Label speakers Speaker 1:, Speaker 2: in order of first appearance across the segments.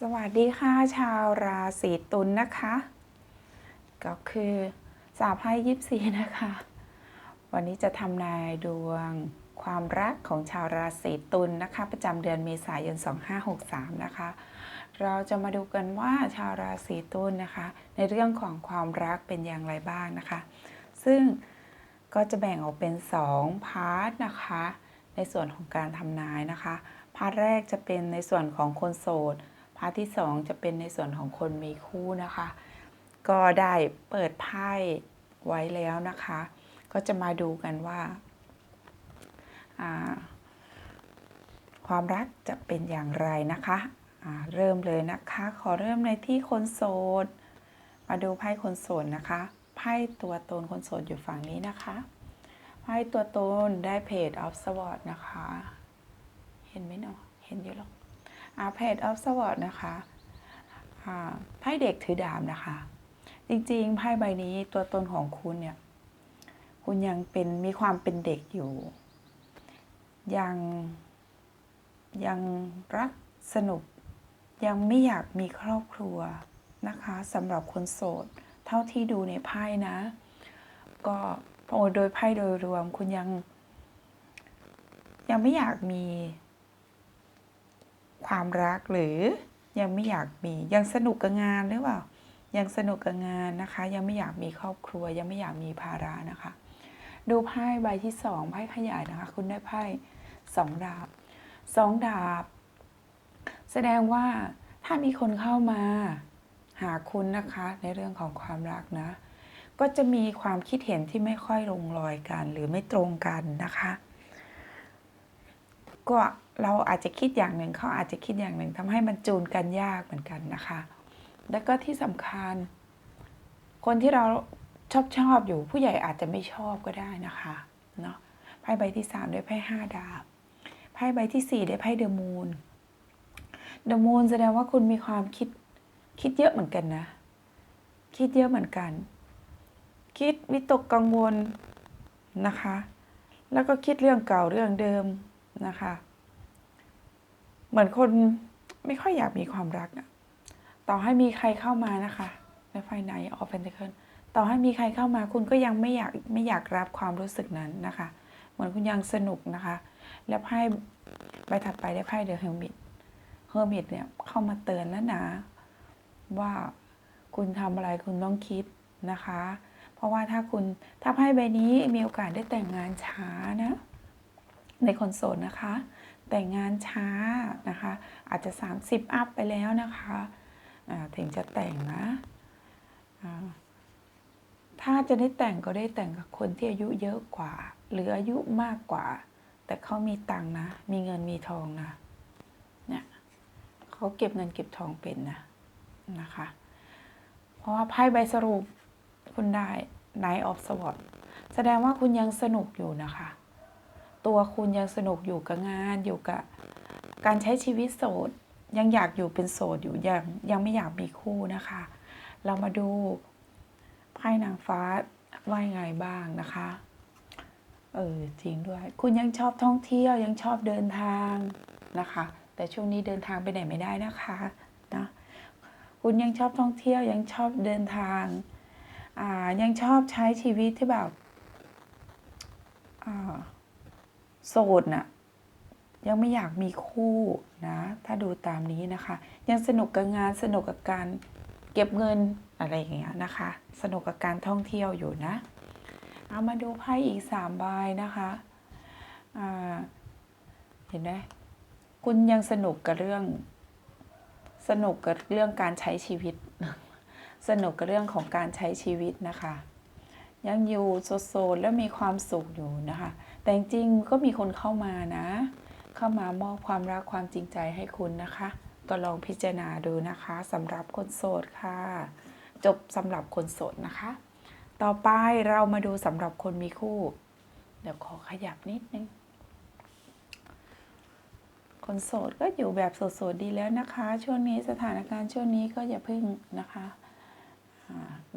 Speaker 1: สวัสดีค่ะชาวราศีตุลนะคะ ก็คือสาวไพ่ยิปซีนะคะ วันนี้จะทำนายดวงความรักของชาวราศีตุลนะคะ ประจำเดือนเมษายน 2563 นะคะ เราจะมาดูกันว่าชาวราศีตุลนะคะ ในเรื่องของความรักเป็นอย่างไรบ้างนะคะ ซึ่งก็จะแบ่งออกเป็น 2 พาร์ทนะคะ ในส่วนของการทำนายนะคะ พาร์ทแรกจะเป็นในส่วนของคนโสด พาร์ทที่ 2 จะเป็นในส่วนของคนมีคู่นะคะ ก็ได้เปิดไพ่ไว้แล้วนะคะ ก็จะมาดูกันว่าาความรักจะเป็นอย่างไรนะคะเริ่มเลยนะคะ ขอเริ่มในที่คนโสด มาดูไพ่คนโสดนะคะ ไพ่ตัวตนคนโสดอยู่ฝั่งนี้นะคะ ไพ่ตัวตนได้เพจ of sword นะคะ เห็นไหมเนาะ เห็นอยู่หรอก อาเพจ of sword นะคะไพ่เด็กถือดาบนะคะ จริงๆไพ่ใบนี้ตัวตนของคุณเนี่ย คุณยังเป็นมีความเป็นเด็กอยู่ ยังยังรักสนุก ยังไม่อยากมีครอบครัวนะคะสำหรับคนโสด เท่าที่ดูในไพ่นะ ก็โดยไพ่โดยรวมคุณยังยังไม่อยากมี ความรักหรือยังไม่อยากมียังสนุกกับงานหรือเปล่า ยังสนุกกับงานนะคะ ยังไม่อยากมีครอบครัว ยังไม่อยากมีภาระนะคะ ดูไพ่ใบที่สองไพ่ขยายนะคะ คุณได้ไพ่สองดาบสองดาบ แสดงว่าถ้ามีคนเข้ามาหาคุณนะคะ ในเรื่องของความรักนะ ก็จะมีความคิดเห็นที่ไม่ค่อยลงรอยกันหรือไม่ตรงกันนะคะ ก็ เราอาจจะคิดอย่างหนึ่งเขาอาจจะคิดอย่างหนึ่งทำให้มันจูนกันยากเหมือนกันนะคะ แล้วก็ที่สำคัญ คนที่เราชอบชอบอยู่ผู้ใหญ่อาจจะไม่ชอบก็ได้นะคะเนาะไพ่ใบที่สามได้ไพ่ห้าดาบไพ่ใบที่สี่ได้ไพ่เดอะมูนเดอะมูนแสดงว่าคุณมีความคิดคิดเยอะเหมือนกันนะ คิดเยอะเหมือนกัน คิดวิตกกังวลนะคะ แล้วก็คิดเรื่องเก่าเรื่องเดิมนะคะ เหมือนคนไม่ค่อยอยากมีความรักอะต่อให้มีใครเข้ามานะคะ ในไฟไหนออฟเฟนเทเคิลต่อให้มีใครเข้ามาคุณก็ยังไม่อยากไม่อยากรับความรู้สึกนั้นนะคะ เหมือนคุณยังสนุกนะคะ และไพ่ใบถัดไปได้ไพ่เดอะเฮอร์มิตเฮอร์มิตเนี่ยเข้ามาเตือนแล้วนะ ว่าคุณทำอะไรคุณต้องคิดนะคะ เพราะว่าถ้าคุณถ้าไพ่ใบนี้มีโอกาสได้แต่งงานช้านะ ในคนโสดนะคะ แต่งงานช้านะคะ อาจจะ 30 อัพไปแล้วนะคะถึงจะแต่งนะ ถ้าจะได้แต่งก็ได้แต่งกับคนที่อายุเยอะกว่า หรืออายุมากกว่า แต่เขามีตังนะ มีเงินมีทองนะเนี่ยเขาเก็บเงินเก็บทองเป็นนะนะคะ เพราะว่าไพ่ใบสรุปคุณได้ Knight of Swords แสดงว่าคุณยังสนุกอยู่นะคะ ตัวคุณยังสนุกอยู่กับงานอยู่กับการใช้ชีวิตโสด ยังอยากอยู่เป็นโสดอยู่ยังยังไม่อยากมีคู่นะคะ เรามาดูไพ่นางฟ้าว่ายังไงบ้างนะคะ เออจริงด้วย คุณยังชอบท่องเที่ยวยังชอบเดินทางนะคะ แต่ช่วงนี้เดินทางไปไหนไม่ได้นะคะนะคุณยังชอบท่องเที่ยวยังชอบเดินทาง อ่ายังชอบใช้ชีวิตที่แบบอ่า โสดน่ะยังไม่อยากมีคู่นะ ถ้าดูตามนี้นะคะ ยังสนุกกับงานสนุกกับการเก็บเงินอะไรอย่างเงี้ยนะคะ สนุกกับการท่องเที่ยวอยู่นะ เอามาดูไพ่อีกสามใบนะคะเห็นไหมคุณยังสนุกกับเรื่อง สนุกกับเรื่องการใช้ชีวิต สนุกกับเรื่องของการใช้ชีวิตนะคะ ยังอยู่โซดๆแล้วมีความสุขอยู่นะคะ แต่จริงก็มีคนเข้ามานะ เข้ามามอบความรักความจริงใจให้คุณนะคะ ก็ลองพิจารณาดูนะคะสำหรับคนโสดค่ะ จบสำหรับคนโสดนะคะ ต่อไปเรามาดูสำหรับคนมีคู่ เดี๋ยวขอขยับนิดนึงคนโสดก็อยู่แบบโสดๆดีแล้วนะคะ ช่วงนี้สถานการณ์ช่วงนี้ก็อย่าพึ่งนะคะ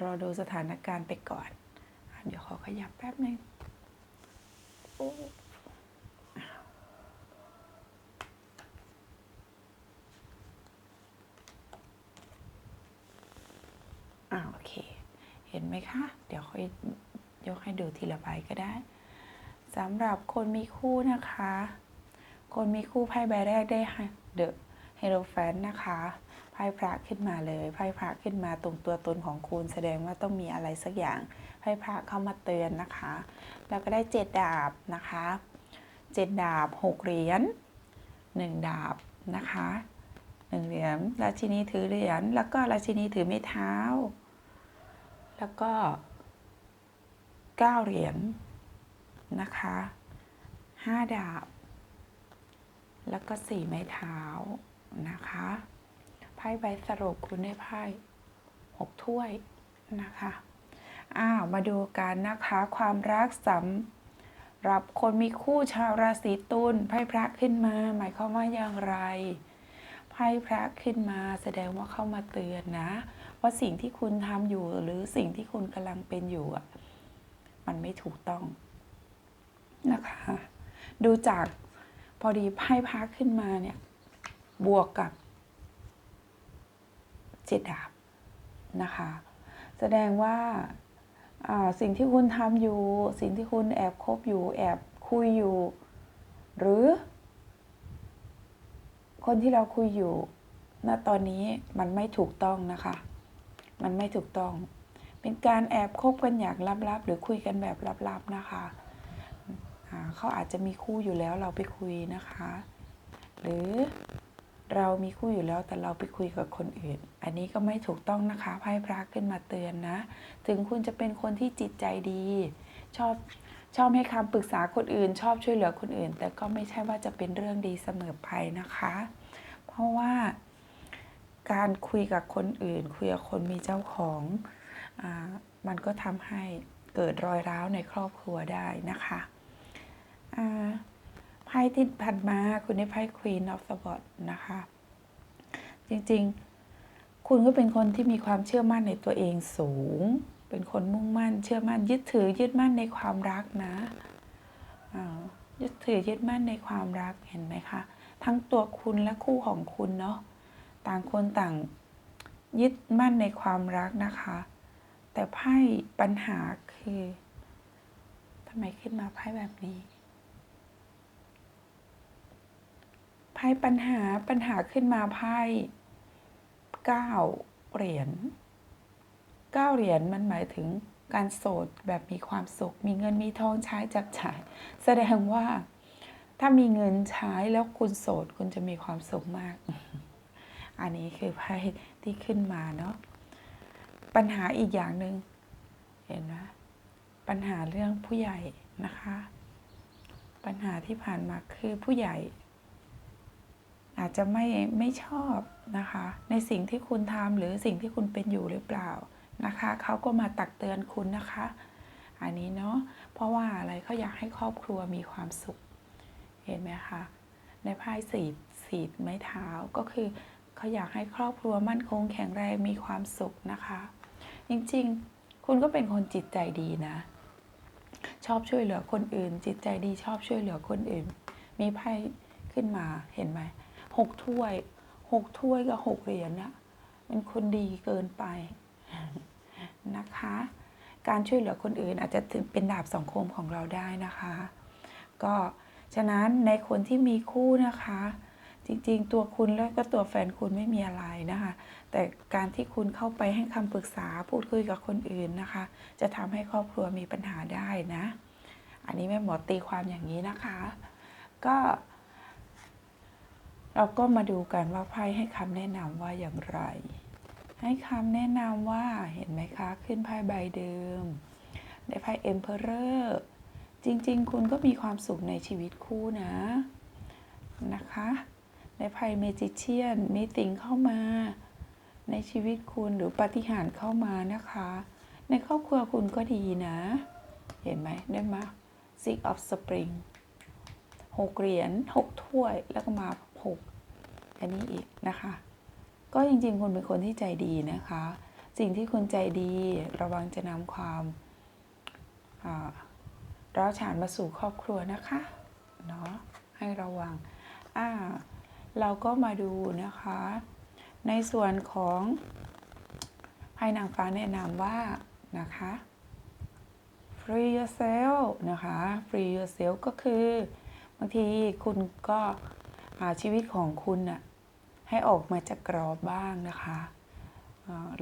Speaker 1: รอดูสถานการณ์ไปก่อน เดี๋ยวขอขยับแป๊บหนึ่งอ่าโอเค เห็นไหมคะ เดี๋ยวค่อยยกให้ดูทีละใบก็ได้สำหรับคนมีคู่นะคะ คนมีคู่ไพ่ใบแรกได้เดอะเฮโรแฟนนะคะ ไพ่พระขึ้นมาเลยไพ่พระขึ้นมาตรงตัวตนของคุณ แสดงว่าต้องมีอะไรสักอย่างไพ่พระเข้ามาเตือนนะคะ แล้วก็ได้เจ็ดดาบนะคะเจ็ดดาบหกเหรียญหนึ่งดาบนะคะหนึ่งเหรียญราชินีถือเหรียญแล้วก็ราชินีถือไม้เท้า แล้วก็เก้าเหรียญนะคะห้าดาบ แล้วก็สี่ไม้เท้านะคะ พ่ใบสรุปคุณได้ไพ่หกถ้วยนะคะอ้าวมาดูกันนะคะความรักสำหรับคนมีคู่ชาวราศีตุลไพ่พระขึ้นมา หมายความว่าอย่างไรไพ่พระขึ้นมาแสดงว่าเข้ามาเตือนนะ ว่าสิ่งที่คุณทำอยู่หรือสิ่งที่คุณกำลังเป็นอยู่อะมันไม่ถูกต้องนะคะ ดูจากพอดีไพ่พักขึ้นมาเนี่ย บวกกับ จ็ดดาบนะคะ แสดงว่าสิ่งที่คุณทำอยู่ สิ่งที่คุณแอบคบอยู่ แอบคุยอยู่ หรือ คนที่เราคุยอยู่ณตอนนี้มันไม่ถูกต้องนะคะ มันไม่ถูกต้อง เป็นการแอบคบกันอย่างลับๆ หรือคุยกันแบบลับๆนะคะเขาอาจจะมีคู่อยู่แล้วเราไปคุยนะคะ หรือ เรามีคู่อยู่แล้วแต่เราไปคุยกับคนอื่น อันนี้ก็ไม่ถูกต้องนะคะไพ่พระขึ้นมาเตือนนะ ถึงคุณจะเป็นคนที่จิตใจดี ชอบชอบให้คำปรึกษาคนอื่น ชอบช่วยเหลือคนอื่น แต่ก็ไม่ใช่ว่าจะเป็นเรื่องดีเสมอไปนะคะ เพราะว่าการคุยกับคนอื่น คุยกับคนมีเจ้าของอมันก็ทำให้เกิดรอยร้าวในครอบครัวได้นะคะไพ่ที่ผ่านมาคุณได้ไพ่ Queen of Swords นะคะ จริงๆ คุณก็เป็นคนที่มีความเชื่อมั่นในตัวเองสูง เป็นคนมุ่งมั่น เชื่อมั่น ยึดถือยึดมั่นในความรักนะยึดถือยึดมั่นในความรักเห็นไหมคะทั้งตัวคุณและคู่ของคุณเนาะต่างคนต่างยึดมั่นในความรักนะคะ แต่ไพ่ปัญหาคือทำไมขึ้นมาไพ่แบบนี้ พ่ปัญหาปัญหาขึ้นมาไพ่เก้าเหรียญเก้าเหรียญมันหมายถึงการโสดแบบมีความสุข มีเงินมีทองใช้จับจ่าย แสดงว่าถ้ามีเงินใช้แล้วคุณโสดคุณจะมีความสุขมาก อันนี้คือไพ่ที่ขึ้นมาเนาะปัญหาอีกอย่างหนึ่งเห็นไหมปัญหาเรื่องผู้ใหญ่นะคะ ปัญหาที่ผ่านมาคือผู้ใหญ่ อาจจะไม่ไม่ชอบนะคะ ในสิ่งที่คุณทำหรือสิ่งที่คุณเป็นอยู่หรือเปล่านะคะเขาก็มาตักเตือนคุณนะคะ อันนี้เนาะเพราะว่าอะไรเขาอยากให้ครอบครัวมีความสุข เห็นไหมคะในไพ่สีสีไม้เท้าก็คือเขาอยากให้ครอบครัวมั่นคงแข็งแรงมีความสุขนะคะ จริงๆ คุณก็เป็นคนจิตใจดีนะ ชอบช่วยเหลือคนอื่น จิตใจดีชอบช่วยเหลือคนอื่น มีไพ่ขึ้นมาเห็นไหม หกถ้วยหกถ้วยกับหกเหรียญเนี่ยเป็นคนดีเกินไปนะคะ การช่วยเหลือคนอื่นอาจจะเป็นดาบสองคมของเราได้นะคะ ก็ฉะนั้นในคนที่มีคู่นะคะ จริงๆ ตัวคุณแล้วก็ตัวแฟนคุณไม่มีอะไรนะคะ แต่การที่คุณเข้าไปให้คำปรึกษาพูดคุยกับคนอื่นนะคะ จะทำให้ครอบครัวมีปัญหาได้นะ อันนี้แม่หมอตีความอย่างนี้นะคะ ก็ เราก็มาดูกันว่าไพ่ให้คำแนะนำว่าอย่างไร ให้คำแนะนำว่าเห็นไหมคะ ขึ้นไพ่ใบเดิม ได้ไพ่เอ็มเพอเรอร์จริง ๆ คุณก็มีความสุขในชีวิตคู่นะ นะคะ ได้ไพ่เมจิเชียนมีติ่งเข้ามา ในชีวิตคุณหรือปฏิหารเข้ามานะคะ ในครอบครัวคุณก็ดีนะ เห็นไหมได้มา Six of Spring หกเหรียญหกถ้วยแล้วก็มา 6 อันนี้อีกนะคะ ก็จริงๆ คุณเป็นคนที่ใจดีนะคะ สิ่งที่คุณใจดีระวังจะนำความร้าวฉานมาสู่ครอบครัวนะคะเนาะให้ระวังอ่าเราก็มาดูนะคะ ในส่วนของไพ่นางฟ้าแนะนำว่านะคะ free yourself นะคะ free yourself ก็คือบางทีคุณก็ อ่าชีวิตของคุณน่ะให้ออกมาจากกรอบบ้างนะคะ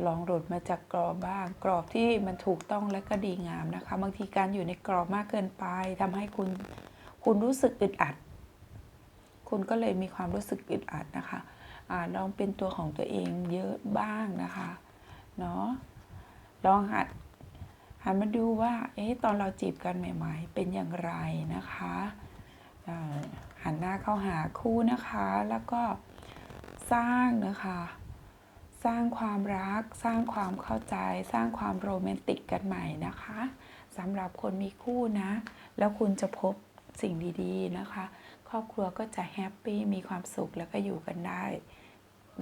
Speaker 1: ลองหลุดมาจากกรอบบ้าง กรอบที่มันถูกต้องและก็ดีงามนะคะ บางทีการอยู่ในกรอบมากเกินไปทำให้คุณคุณรู้สึกอึดอัด คุณก็เลยมีความรู้สึกอึดอัดนะคะอาลองเป็นตัวของตัวเองเยอะบ้างนะคะเนาะลองหัดหันมาดูว่า เอ๊ะตอนเราจีบกันใหม่ ๆ เป็นอย่างไรนะคะอ่อ หันหน้าเข้าหาคู่นะคะ แล้วก็สร้างนะคะ สร้างความรัก สร้างความเข้าใจ สร้างความโรแมนติกกันใหม่นะคะสำหรับคนมีคู่นะ แล้วคุณจะพบสิ่งดีๆนะคะ ครอบครัวก็จะแฮปปี้มีความสุขแล้วก็อยู่กันได้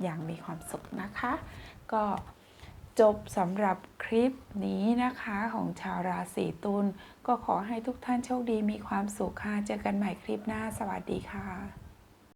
Speaker 1: อย่างมีความสุขนะคะ ก็ จบสำหรับคลิปนี้นะคะของชาวราศีตุลก็ขอให้ทุกท่านโชคดีมีความสุขค่ะ เจอกันใหม่คลิปหน้า สวัสดีค่ะ